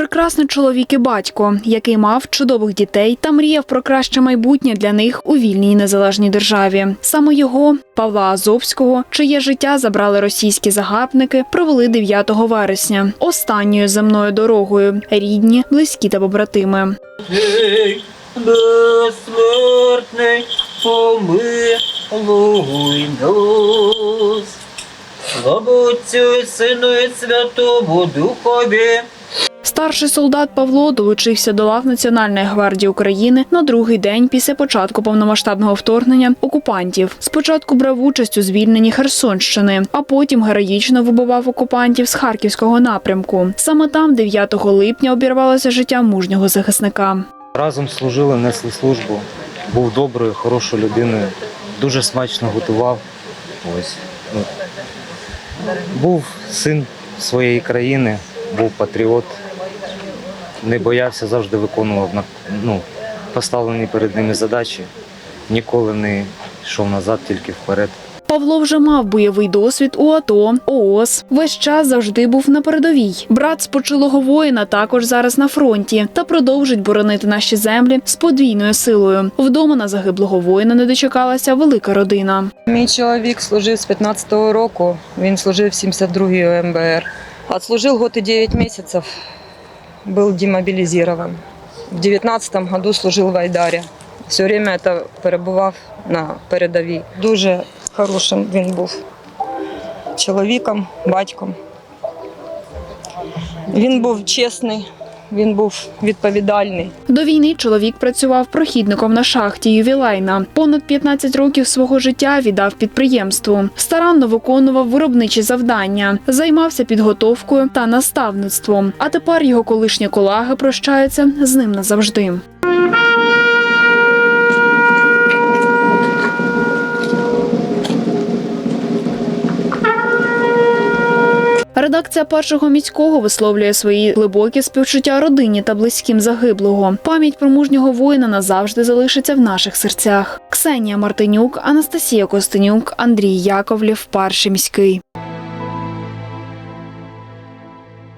Прекрасний чоловік і батько, який мав чудових дітей та мріяв про краще майбутнє для них у вільній незалежній державі. Саме його, Павла Азовського, чиє життя забрали російські загарбники, провели 9 вересня, останньою земною дорогою, рідні, близькі та побратими. Помилуй нас. Слава Сину і Святому Духові. Старший солдат Павло долучився до лав Національної гвардії України на другий день після початку повномасштабного вторгнення окупантів. Спочатку брав участь у звільненні Херсонщини, а потім героїчно вибивав окупантів з харківського напрямку. Саме там, 9 липня, обірвалося життя мужнього захисника. Разом служили, несли службу. Був доброю, хорошою людиною. Дуже смачно готував. Ось. Ну, був син своєї країни, був патріот. Не боявся, завжди виконував ну, поставлені перед ними задачі. Ніколи не йшов назад, тільки вперед. Павло вже мав бойовий досвід у АТО, ООС. Весь час завжди був на передовій. Брат спочилого воїна також зараз на фронті та продовжить боронити наші землі з подвійною силою. Вдома на загиблого воїна не дочекалася велика родина. Мій чоловік служив з 15-го року. Він служив 72-й МБР. Отслужил год и 9 месяцев. Был демобилизирован. В 19-му году служив в Айдарі. Все время это перебував на передовій. Дуже хорошим він був чоловіком, батьком. Він був чесний, він був відповідальний. До війни чоловік працював прохідником на шахті ювілейна. Понад 15 років свого життя віддав підприємству. Старанно виконував виробничі завдання, займався підготовкою та наставництвом. А тепер його колишні колеги прощаються з ним назавжди. Редакція першого міського висловлює свої глибокі співчуття родині та близьким загиблого. Пам'ять про мужнього воїна назавжди залишиться в наших серцях. Ксенія Мартинюк, Анастасія Костенюк, Андрій Яковлів, перший міський.